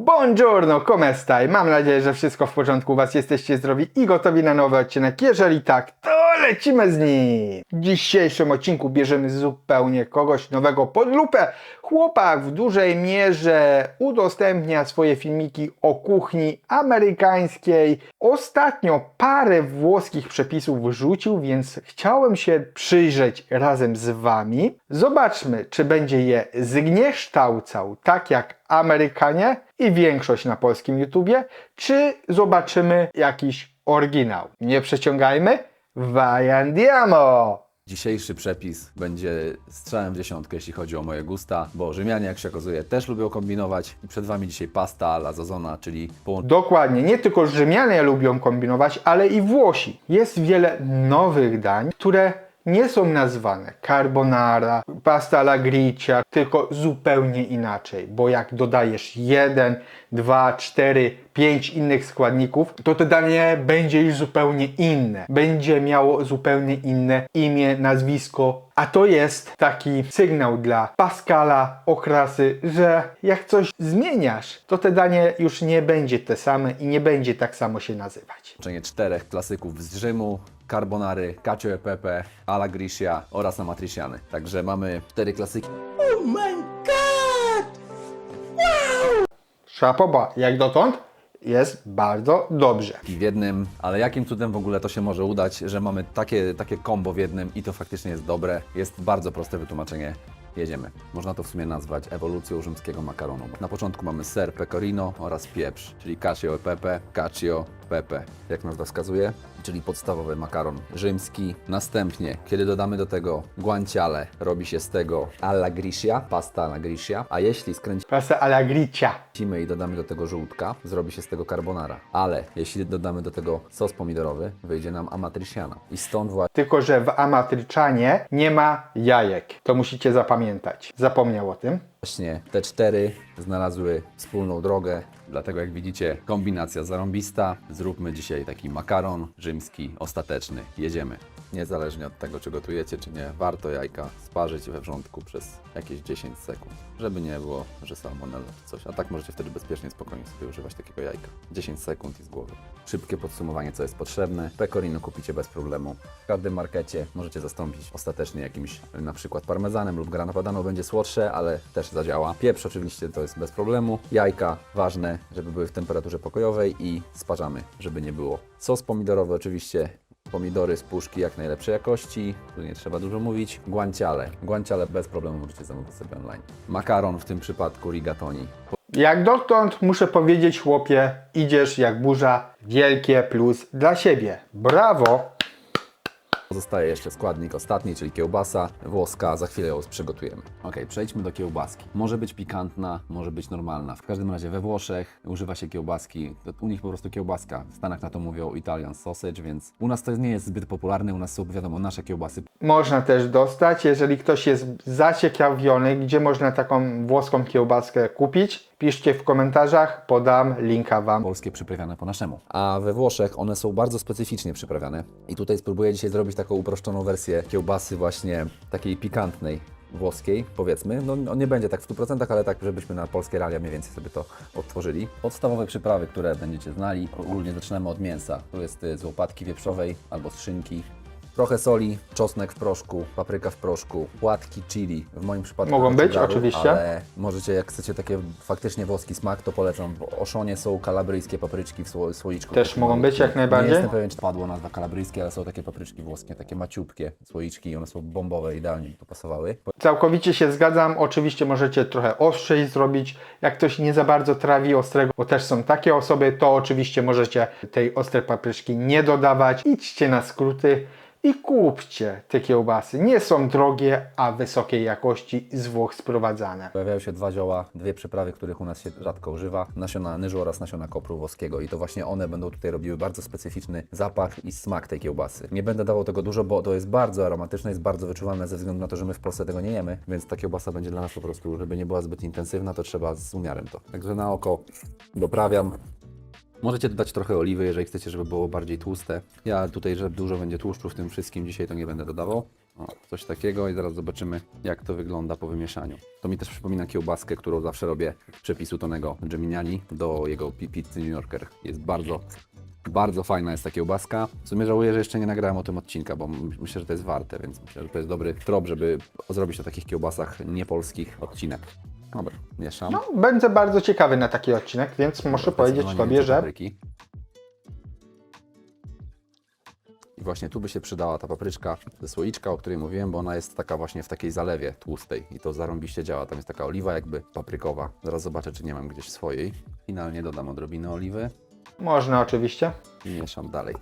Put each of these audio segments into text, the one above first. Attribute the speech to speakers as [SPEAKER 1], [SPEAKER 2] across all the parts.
[SPEAKER 1] Buongiorno, come stai? Mam nadzieję, że wszystko w porządku u Was, jesteście zdrowi i gotowi na nowy odcinek. Jeżeli tak, to lecimy z nim! W dzisiejszym odcinku bierzemy zupełnie kogoś nowego pod lupę. Chłopak w dużej mierze udostępnia swoje filmiki o kuchni amerykańskiej. Ostatnio parę włoskich przepisów wrzucił, więc chciałem się przyjrzeć razem z Wami. Zobaczmy, czy będzie je zgnieształcał tak jak Amerykanie i większość na polskim YouTubie, czy zobaczymy jakiś oryginał. Nie przeciągajmy, vai andiamo!
[SPEAKER 2] Dzisiejszy przepis będzie strzałem w dziesiątkę, jeśli chodzi o moje gusta, bo Rzymianie, jak się okazuje, też lubią kombinować. I przed Wami dzisiaj pasta alla zazona, czyli połączenie
[SPEAKER 1] Dokładnie, nie tylko Rzymianie lubią kombinować, ale i Włosi. Jest wiele nowych dań, które nie są nazwane carbonara, pasta alla gricia, tylko zupełnie inaczej, bo jak dodajesz jeden, dwa, cztery, pięć innych składników, to to danie będzie już zupełnie inne. Będzie miało zupełnie inne imię, nazwisko, a to jest taki sygnał dla Pascala, okrasy, że jak coś zmieniasz, to te danie już nie będzie te same i nie będzie tak samo się nazywać.
[SPEAKER 2] czterech klasyków z Rzymu, carbonary, cacio e pepe, alla gricia oraz amatriciany. Także mamy cztery klasyki.
[SPEAKER 1] Szapoba, jak dotąd jest bardzo dobrze.
[SPEAKER 2] w jednym, ale jakim cudem w ogóle to się może udać, że mamy takie, takie kombo w jednym i to faktycznie jest dobre. Jest bardzo proste wytłumaczenie. Jedziemy. Można to w sumie nazwać ewolucją rzymskiego makaronu. Na początku mamy ser pecorino oraz pieprz, czyli cacio e pepe, cacio pepe, jak nazwa wskazuje, czyli podstawowy makaron rzymski. Następnie, kiedy dodamy do tego guanciale, robi się z tego alla gricia, pasta alla gricia, a jeśli skręcimy
[SPEAKER 1] Pasta alla gricia.
[SPEAKER 2] i dodamy do tego żółtka, zrobi się z tego carbonara. Ale jeśli dodamy do tego sos pomidorowy, wyjdzie nam amatriciana. I stąd
[SPEAKER 1] Tylko, że w amatryczanie nie ma jajek. To musicie zapamiętać. Zapomniał o tym.
[SPEAKER 2] Właśnie te cztery znalazły wspólną drogę. Dlatego jak widzicie, kombinacja zarąbista. Zróbmy dzisiaj taki makaron rzymski, ostateczny. Jedziemy. Niezależnie od tego, czy gotujecie, czy nie, warto jajka sparzyć we wrzątku przez jakieś 10 sekund, żeby nie było, że salmonella czy coś. A tak możecie wtedy bezpiecznie, spokojnie sobie używać takiego jajka. 10 sekund i z głowy. Szybkie podsumowanie, co jest potrzebne. Pecorino kupicie bez problemu. W każdym markecie możecie zastąpić ostatecznie jakimś na przykład parmezanem lub grana padano, będzie słodsze, ale też zadziała. Pieprz oczywiście to jest bez problemu. Jajka ważne, żeby były w temperaturze pokojowej i sparzamy, żeby nie było. Sos pomidorowy oczywiście Pomidory z puszki jak najlepszej jakości, tu nie trzeba dużo mówić. Guanciale. Guanciale bez problemu możecie zamówić sobie online. Makaron w tym przypadku rigatoni.
[SPEAKER 1] Jak dotąd muszę powiedzieć, chłopie, idziesz jak burza. Wielkie plus dla siebie. Brawo!
[SPEAKER 2] Pozostaje jeszcze składnik ostatni, czyli kiełbasa włoska. Za chwilę ją przygotujemy. Ok, przejdźmy do kiełbaski. Może być pikantna, może być normalna. W każdym razie we Włoszech używa się kiełbaski. U nich po prostu kiełbaska. W Stanach na to mówią Italian sausage, więc u nas to nie jest zbyt popularne. U nas są, wiadomo, nasze kiełbasy
[SPEAKER 1] Można też dostać, jeżeli ktoś jest zaciekawiony, gdzie można taką włoską kiełbaskę kupić. Piszcie w komentarzach, podam linka Wam.
[SPEAKER 2] polskie przyprawiane po naszemu. A we Włoszech one są bardzo specyficznie przyprawiane. I tutaj spróbuję dzisiaj zrobić taką uproszczoną wersję kiełbasy właśnie takiej pikantnej włoskiej, powiedzmy. No on nie będzie tak w 100%, ale tak, żebyśmy na polskie realia mniej więcej sobie to odtworzyli. Podstawowe przyprawy, które będziecie znali, ogólnie zaczynamy od mięsa. Tu jest y, z łopatki wieprzowej albo z szynki. Trochę soli, czosnek w proszku, papryka w proszku, płatki chili, w moim przypadku
[SPEAKER 1] Mogą być,
[SPEAKER 2] cigaru,
[SPEAKER 1] oczywiście.
[SPEAKER 2] Ale możecie, jak chcecie takie faktycznie włoski smak, to polecam. W Oszonie są kalabryjskie papryczki w sło- słoiczku.
[SPEAKER 1] Też mogą być jak najbardziej.
[SPEAKER 2] Nie jestem pewien, czy padło nazwa kalabryjskie, ale są takie papryczki włoskie, takie maciupkie słoiczki i one są bombowe, idealnie mi tu pasowały.
[SPEAKER 1] Całkowicie się zgadzam. Oczywiście możecie trochę ostrzej zrobić. Jak ktoś nie za bardzo trawi ostrego, bo też są takie osoby, to oczywiście możecie tej ostrej papryczki nie dodawać. Idźcie na skróty i kupcie te kiełbasy. Nie są drogie, a wysokiej jakości z Włoch sprowadzane.
[SPEAKER 2] Pojawiają się dwa zioła, dwie przyprawy, których u nas się rzadko używa. Nasiona nyżu oraz nasiona kopru włoskiego. I to właśnie one będą tutaj robiły bardzo specyficzny zapach i smak tej kiełbasy. Nie będę dawał tego dużo, bo to jest bardzo aromatyczne, jest bardzo wyczuwalne ze względu na to, że my w Polsce tego nie jemy, więc ta kiełbasa będzie dla nas po prostu, żeby nie była zbyt intensywna, to trzeba z umiarem to. Także na oko doprawiam. Możecie dodać trochę oliwy, jeżeli chcecie, żeby było bardziej tłuste. Ja tutaj, że dużo będzie tłuszczu w tym wszystkim, dzisiaj to nie będę dodawał. O, coś takiego i zaraz zobaczymy, jak to wygląda po wymieszaniu. To mi też przypomina kiełbaskę, którą zawsze robię przepisu Tonego Geminiani do jego pi- pizzy New Yorker. Jest bardzo, bardzo fajna jest ta kiełbaska. W sumie żałuję, że jeszcze nie nagrałem o tym odcinka, bo myślę, że to jest warte, więc myślę, że to jest dobry trop, żeby zrobić o takich kiełbasach niepolskich odcinek. Dobra, mieszam.
[SPEAKER 1] No, będę bardzo ciekawy na taki odcinek, więc muszę powiedzieć Tobie, że
[SPEAKER 2] papryki. I właśnie tu by się przydała ta papryczka ze słoiczka, o której mówiłem, bo ona jest taka właśnie w takiej zalewie tłustej i to zarąbiście działa. Tam jest taka oliwa jakby paprykowa. Zaraz zobaczę, czy nie mam gdzieś swojej. Finalnie dodam odrobinę oliwy
[SPEAKER 1] można oczywiście.
[SPEAKER 2] i mieszam dalej.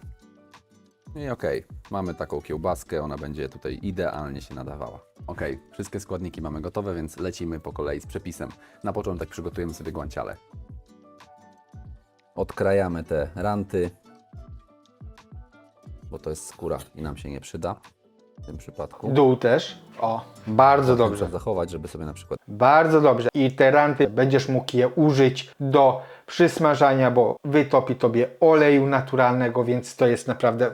[SPEAKER 2] I okej, mamy taką kiełbaskę, ona będzie tutaj idealnie się nadawała. Okej, wszystkie składniki mamy gotowe, więc lecimy po kolei z przepisem. Na początek przygotujemy sobie guanciale. Odkrajamy te ranty, bo to jest skóra i nam się nie przyda w tym przypadku.
[SPEAKER 1] Dół też. O, bardzo dobrze.
[SPEAKER 2] Trzeba zachować, żeby sobie na przykład
[SPEAKER 1] Bardzo dobrze. I te ranty będziesz mógł je użyć do przysmażania, bo wytopi tobie oleju naturalnego, więc to jest naprawdę.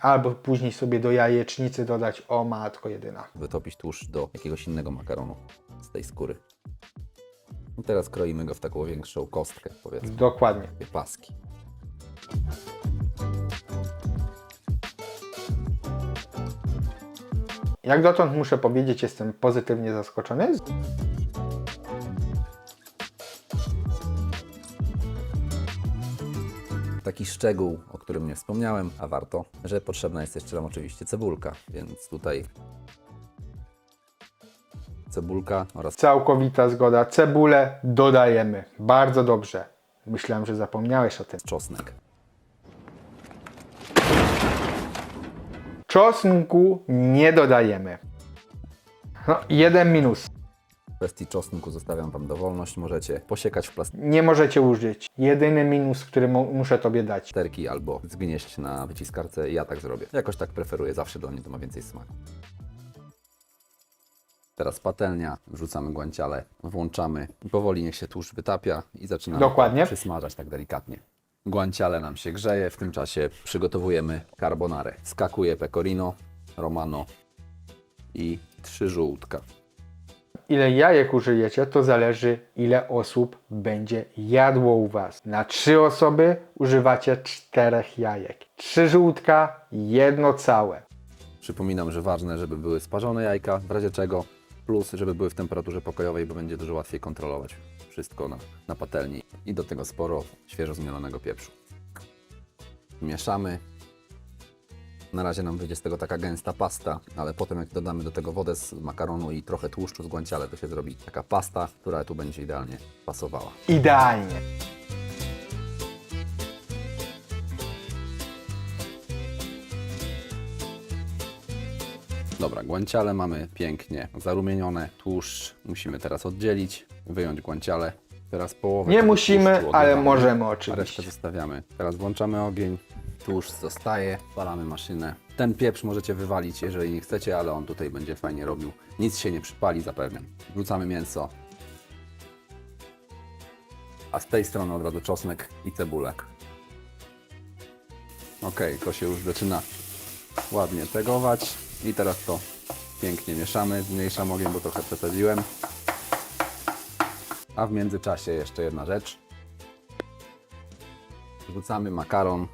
[SPEAKER 1] Albo później sobie do jajecznicy dodać. O matko jedyna.
[SPEAKER 2] wytopić tłuszcz do jakiegoś innego makaronu z tej skóry. I teraz kroimy go w taką większą kostkę, powiedzmy.
[SPEAKER 1] Dokładnie.
[SPEAKER 2] takie paski.
[SPEAKER 1] Jak dotąd muszę powiedzieć, jestem pozytywnie zaskoczony.
[SPEAKER 2] Taki szczegół, o którym nie wspomniałem, a warto, że potrzebna jest jeszcze nam oczywiście cebulka, więc tutaj cebulka oraz
[SPEAKER 1] Całkowita zgoda. Cebulę dodajemy. Bardzo dobrze. Myślałem, że zapomniałeś o tym.
[SPEAKER 2] czosnek.
[SPEAKER 1] Czosnku nie dodajemy. No, jeden minus.
[SPEAKER 2] Kwestii czosnku zostawiam Wam dowolność, możecie posiekać w
[SPEAKER 1] Nie możecie użyć. Jedyny minus, który mu muszę tobie dać.
[SPEAKER 2] plasterki albo zgnieść na wyciskarce, ja tak zrobię. Jakoś tak preferuję, zawsze dla mnie to ma więcej smaku. Teraz patelnia, wrzucamy guanciale, włączamy powoli niech się tłuszcz wytapia i zaczynamy
[SPEAKER 1] Dokładnie.
[SPEAKER 2] przysmażać tak delikatnie. Guanciale nam się grzeje, w tym czasie przygotowujemy carbonarę. Skakuje pecorino, romano i trzy żółtka.
[SPEAKER 1] Ile jajek użyjecie, to zależy ile osób będzie jadło u Was. Na trzy osoby używacie czterech jajek. Trzy żółtka, jedno całe.
[SPEAKER 2] Przypominam, że ważne, żeby były sparzone jajka, w razie czego, plus żeby były w temperaturze pokojowej, bo będzie dużo łatwiej kontrolować wszystko na, na patelni. I do tego sporo świeżo zmielonego pieprzu. Mieszamy. Na razie nam wyjdzie z tego taka gęsta pasta, ale potem jak dodamy do tego wodę z makaronu i trochę tłuszczu z guanciale, to się zrobi taka pasta, która tu będzie idealnie pasowała.
[SPEAKER 1] Idealnie.
[SPEAKER 2] Dobra, guanciale mamy pięknie zarumienione, tłuszcz musimy teraz oddzielić, wyjąć guanciale. Teraz połowę
[SPEAKER 1] Nie
[SPEAKER 2] tego
[SPEAKER 1] musimy,
[SPEAKER 2] tłuszczu
[SPEAKER 1] ale możemy
[SPEAKER 2] A resztę
[SPEAKER 1] oczywiście.
[SPEAKER 2] zostawiamy. Teraz włączamy ogień, tłuszcz zostaje, palamy maszynę. Ten pieprz możecie wywalić, jeżeli nie chcecie, ale on tutaj będzie fajnie robił. Nic się nie przypali, zapewniam. Wrzucamy mięso. A z tej strony od razu czosnek i cebulę. Ok, to się już zaczyna ładnie tegować i teraz to pięknie mieszamy. Zmniejszam ogień, bo trochę przesadziłem. A w międzyczasie jeszcze jedna rzecz. Wrzucamy makaron.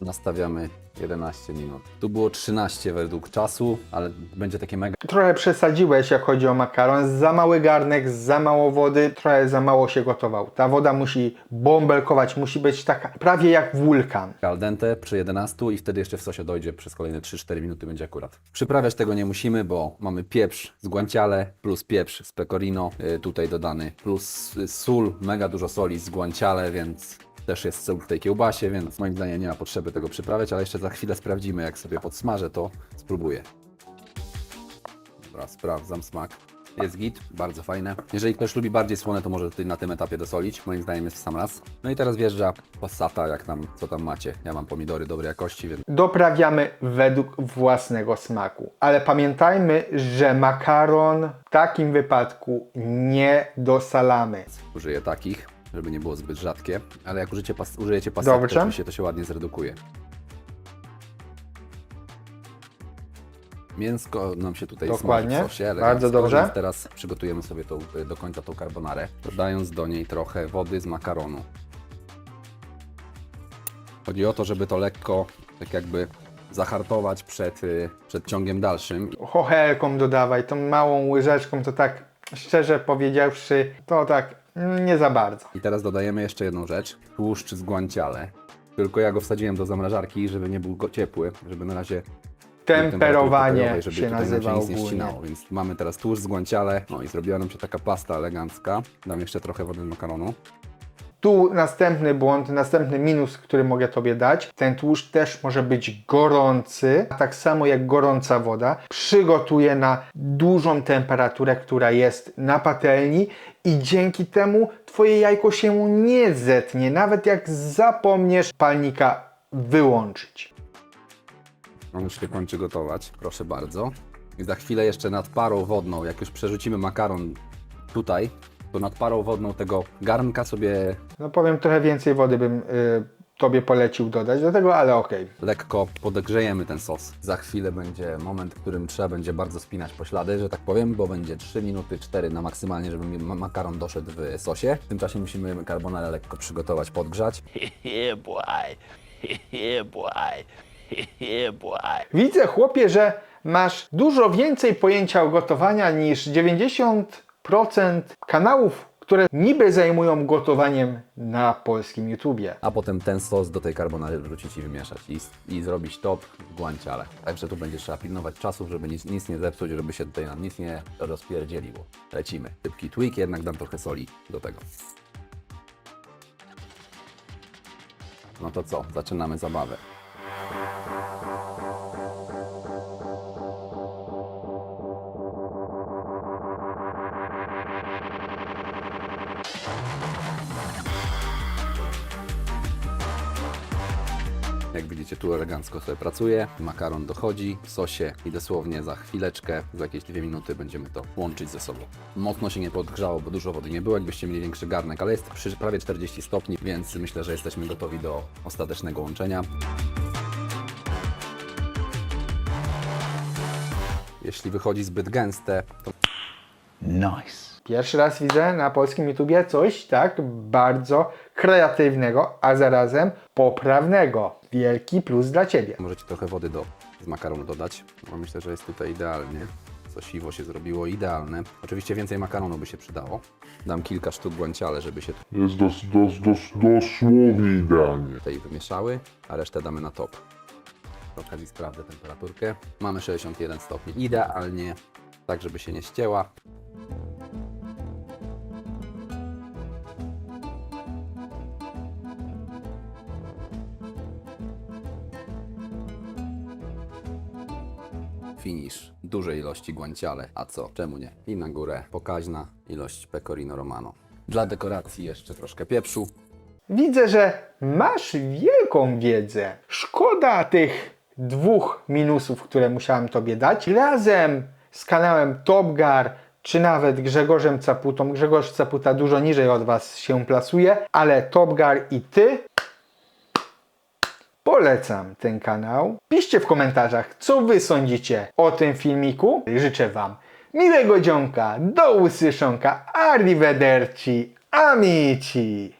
[SPEAKER 2] Nastawiamy 11 minut. Tu było 13 według czasu, ale będzie takie mega
[SPEAKER 1] Trochę przesadziłeś, jak chodzi o makaron. Za mały garnek, za mało wody, trochę za mało się gotował. Ta woda musi bąbelkować, musi być taka prawie jak wulkan.
[SPEAKER 2] al dente przy 11 i wtedy jeszcze w sosie dojdzie przez kolejne 3-4 minuty będzie akurat. Przyprawiać tego nie musimy, bo mamy pieprz z guanciale plus pieprz z pecorino y, tutaj dodany, plus y, sól, mega dużo soli z guanciale, więc też jest sól w tej kiełbasie, więc moim zdaniem nie ma potrzeby tego przyprawiać, ale jeszcze za chwilę sprawdzimy, jak sobie podsmażę, to spróbuję. Dobra, sprawdzam smak. Jest git, bardzo fajne. Jeżeli ktoś lubi bardziej słone, to może tutaj na tym etapie dosolić. Moim zdaniem jest w sam raz. No i teraz wjeżdża passata, jak tam, co tam macie. Ja mam pomidory dobrej jakości, więc
[SPEAKER 1] Doprawiamy według własnego smaku. Ale pamiętajmy, że makaron w takim wypadku nie dosalamy.
[SPEAKER 2] użyję takich, żeby nie było zbyt rzadkie. Ale jak użycie pas użyjecie pasety,
[SPEAKER 1] Dobrze.
[SPEAKER 2] to oczywiście to się ładnie zredukuje. Mięsko nam się tutaj
[SPEAKER 1] Dokładnie.
[SPEAKER 2] smaży w sosie.
[SPEAKER 1] Bardzo
[SPEAKER 2] elegancko,
[SPEAKER 1] dobrze.
[SPEAKER 2] Więc teraz przygotujemy sobie tą, y, do końca tą carbonarę, dodając do niej trochę wody z makaronu. Chodzi o to, żeby to lekko, tak jakby zahartować przed, y, przed ciągiem dalszym.
[SPEAKER 1] Chochelką dodawaj, tą małą łyżeczką, to tak szczerze powiedziawszy, to tak nie za bardzo.
[SPEAKER 2] I teraz dodajemy jeszcze jedną rzecz. Tłuszcz z guanciale. Tylko ja go wsadziłem do zamrażarki, żeby nie był go ciepły, żeby na razie
[SPEAKER 1] Temperowanie
[SPEAKER 2] żeby
[SPEAKER 1] się nazywa
[SPEAKER 2] nic nie ścinało. Więc mamy teraz tłuszcz z guanciale. No i zrobiła nam się taka pasta elegancka. Dam jeszcze trochę wody z makaronu.
[SPEAKER 1] Tu następny błąd, następny minus, który mogę Tobie dać. Ten tłuszcz też może być gorący, tak samo jak gorąca woda. Przygotuje na dużą temperaturę, która jest na patelni i dzięki temu Twoje jajko się nie zetnie, nawet jak zapomniesz palnika wyłączyć.
[SPEAKER 2] On już się kończy gotować. Proszę bardzo. I za chwilę jeszcze nad parą wodną, jak już przerzucimy makaron tutaj, to nad parą wodną tego garnka sobie
[SPEAKER 1] No powiem, trochę więcej wody bym y, Tobie polecił dodać do tego, ale okej.
[SPEAKER 2] lekko podgrzejemy ten sos. Za chwilę będzie moment, w którym trzeba będzie bardzo spinać poślady, że tak powiem, bo będzie 3 minuty 4 na maksymalnie, żeby mi ma- makaron doszedł w sosie. W tym czasie musimy carbonarę lekko przygotować, podgrzać.
[SPEAKER 3] yeah, boy. yeah, boy. yeah, boy.
[SPEAKER 1] Widzę, chłopie, że masz dużo więcej pojęcia o gotowaniu niż 90% kanałów, które niby zajmują gotowaniem na polskim YouTubie.
[SPEAKER 2] A potem ten sos do tej carbonary wrzucić i wymieszać i, i zrobić top w guanciale. Także tu będzie trzeba pilnować czasów, żeby nic, nic nie zepsuć, żeby się tutaj nam nic nie rozpierdzieliło. Lecimy. Szybki tweak, jednak dam trochę soli do tego. No to co? Zaczynamy zabawę. Jak widzicie, tu elegancko sobie pracuje. Makaron dochodzi w sosie i dosłownie za chwileczkę, za jakieś dwie minuty będziemy to łączyć ze sobą. Mocno się nie podgrzało, bo dużo wody nie było, jakbyście mieli większy garnek, ale jest przy prawie 40 stopni, więc myślę, że jesteśmy gotowi do ostatecznego łączenia. Jeśli wychodzi zbyt gęste, to
[SPEAKER 1] Pierwszy raz widzę na polskim YouTubie coś tak bardzo kreatywnego, a zarazem poprawnego. Wielki plus dla Ciebie.
[SPEAKER 2] możecie trochę wody do, z makaronu dodać. Bo myślę, że jest tutaj idealnie. Sosiwo się zrobiło idealne. Oczywiście więcej makaronu by się przydało. Dam kilka sztuk guanciale, żeby się
[SPEAKER 4] Jest dos, dos, dos, dosłownie idealnie.
[SPEAKER 2] tutaj wymieszały, a resztę damy na top. Przy okazji sprawdzę temperaturkę. Mamy 61 stopni. Idealnie, tak żeby się nie ścięła. Finish dużej ilości guanciale. A co? Czemu nie? I na górę pokaźna ilość pecorino romano. Dla dekoracji jeszcze troszkę pieprzu.
[SPEAKER 1] Widzę, że masz wielką wiedzę. Szkoda tych dwóch minusów, które musiałem Tobie dać. Razem z kanałem Topgar, czy nawet Grzegorzem Caputą. Grzegorz Caputa dużo niżej od Was się plasuje, ale Topgar i Ty Polecam ten kanał. Piszcie w komentarzach, co Wy sądzicie o tym filmiku. Życzę Wam miłego dzionka, do usłyszonka, arrivederci, amici.